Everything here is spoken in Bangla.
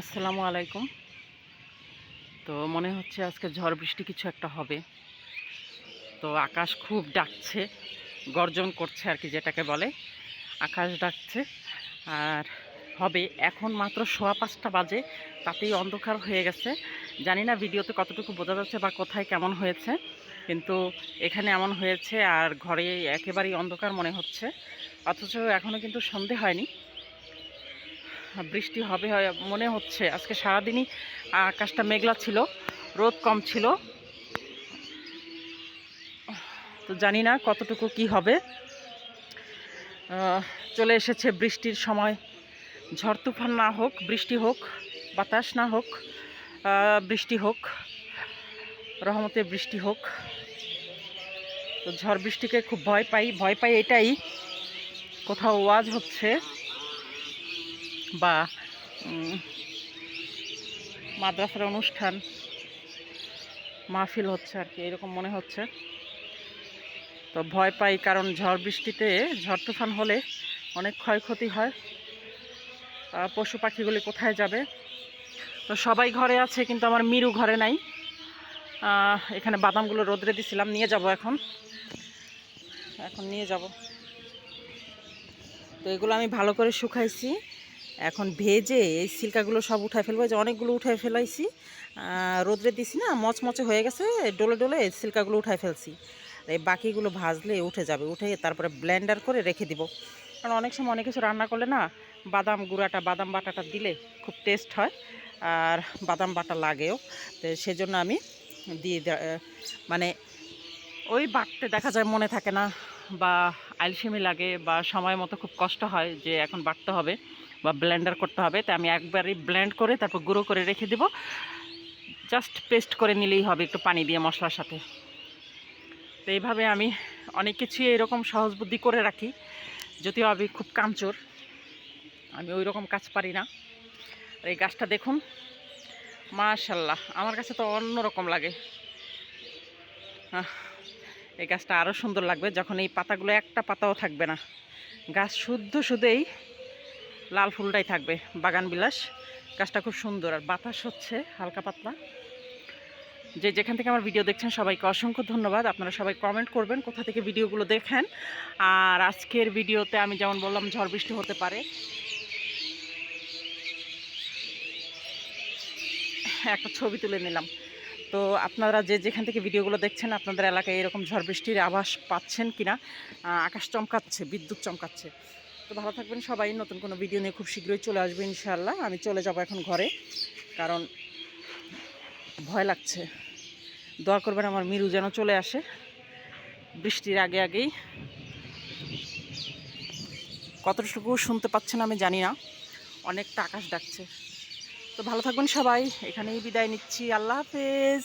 আসসালামু আলাইকুম। তো মনে হচ্ছে আজকে ঝড় বৃষ্টি কিছু একটা হবে। তো আকাশ খুব ডাকছে, গর্জন করছে আর কি যেটাকে বলে। আকাশ ডাকছে আর হবে, এখন মাত্র সোয়া পাঁচটা বাজে, তাতেই অন্ধকার হয়ে গেছে। জানি না ভিডিওতে কতটুকু বোঝা যাচ্ছে বা কোথায় কেমন হয়েছে, কিন্তু এখানে এমন হয়েছে আর ঘরে একেবারেই অন্ধকার মনে হচ্ছে। অথচ এখনও কিন্তু সন্ধে হয়নি। বৃষ্টি হবে হয় মনে হচ্ছে। আজকে সারাদিনই আকাশটা মেঘলা ছিল, রোদ কম ছিল। তো জানি না কতটুকু কি হবে। চলে এসেছে বৃষ্টির সময়। ঝড় তুফান না হোক, বৃষ্টি হোক, বাতাস না হোক বৃষ্টি হোক, রহমতে বৃষ্টি হোক। তো ঝড় বৃষ্টিকে খুব ভয় পাই ভয় পাই এটাই। কোথাও ওয়াজ হচ্ছে। বা মাদ্রাসার অনুষ্ঠান মাহফিল হচ্ছে আর কি, এরকম মনে হচ্ছে। তো ভয় পাই কারণ ঝড় বৃষ্টিতে ঝড় তুফান হলে অনেক ক্ষয়ক্ষতি হয়। পশু পাখিগুলি কোথায় যাবে? তো সবাই ঘরে আছে কিন্তু আমার মিরু ঘরে নাই। এখানে বাদামগুলো রোদরে দিছিলাম, নিয়ে যাব এখন। এখন নিয়ে যাব। তো এগুলো আমি ভালো করে শুকাইছি। এখন ভেজে এই সিল্কাগুলো সব উঠায় ফেলব যে অনেকগুলো উঠায় ফেলাইছি। রোদ্রে দিছি না, মচমচে হয়ে গেছে, ডলে ডোলে সিল্কাগুলো উঠায় ফেলছি। এই বাকিগুলো ভাজলে উঠে যাবে, উঠে তারপরে ব্লেন্ডার করে রেখে দিব। কারণ অনেক সময় অনেক কিছু রান্না করলে না, বাদাম গুঁড়াটা, বাদাম বাটাটা দিলে খুব টেস্ট হয়, আর বাদাম বাটা লাগেও। তো সেজন্য আমি দিয়ে মানে ওই বাটতে দেখা যায় মনে থাকে না, বা আলসেমি লাগে, বা সময় মতো খুব কষ্ট হয় যে এখন বাটতে হবে। বা ব্লেন্ডার করতে হবে তাই আমি একবারই ব্লেন্ড করে তারপর গুঁড়ো করে রেখে দেব। জাস্ট পেস্ট করে নিলেই হবে একটু পানি দিয়ে মশলার সাথে। তো এইভাবে আমি অনেক কিছুই এরকম সহজ বুদ্ধি করে রাখি, যদিও আমি খুব কামচোর। আমি ওই রকম কাজ পারি না। আর এই গাছটা দেখুন, মাশাল্লাহ, আমার কাছে তো অন্যরকম লাগে। এই গাছটা আরও সুন্দর লাগবে, যখন এই পাতাগুলো একটা পাতাও থাকবে না। গাছ শুদ্ধ শুধুই লাল ফুলটাই থাকবে, বাগান বিলাস। গাছটা খুব সুন্দর আর বাতাস হচ্ছে, হালকা পাতলা। যে যেখান থেকে আমার ভিডিও দেখছেন, সবাইকে অসংখ্য ধন্যবাদ। আপনারা সবাই কমেন্ট করবেন কোথা থেকে ভিডিওগুলো দেখেন। আর আজকের ভিডিওতে আমি যেমন বললাম, ঝড় বৃষ্টি হতে পারে। একটা ছবি তুলে নিলাম। তো আপনারা যে যেখান থেকে ভিডিওগুলো দেখছেন, আপনাদের এলাকায় এরকম ঝড় বৃষ্টির আভাস পাচ্ছেন কিনা? আকাশ চমকাচ্ছে, বিদ্যুৎ চমকাচ্ছে। তো ভালো থাকবেন সবাই, নতুন কোনো ভিডিও নিয়ে খুব শীঘ্রই চলে আসবে ইনশাল্লাহ আমি চলে যাব এখন ঘরে, কারণ ভয় লাগছে। দোয়া করবেন আমার মিরু যেন চলে আসে, বৃষ্টির আগে আগেই। কতটুকু শুনতে পাচ্ছেন আমি জানি না, অনেকটা আকাশ ডাকছে। তো ভালো থাকবেন সবাই, এখানেই বিদায় নিচ্ছি, আল্লাহ হাফেজ।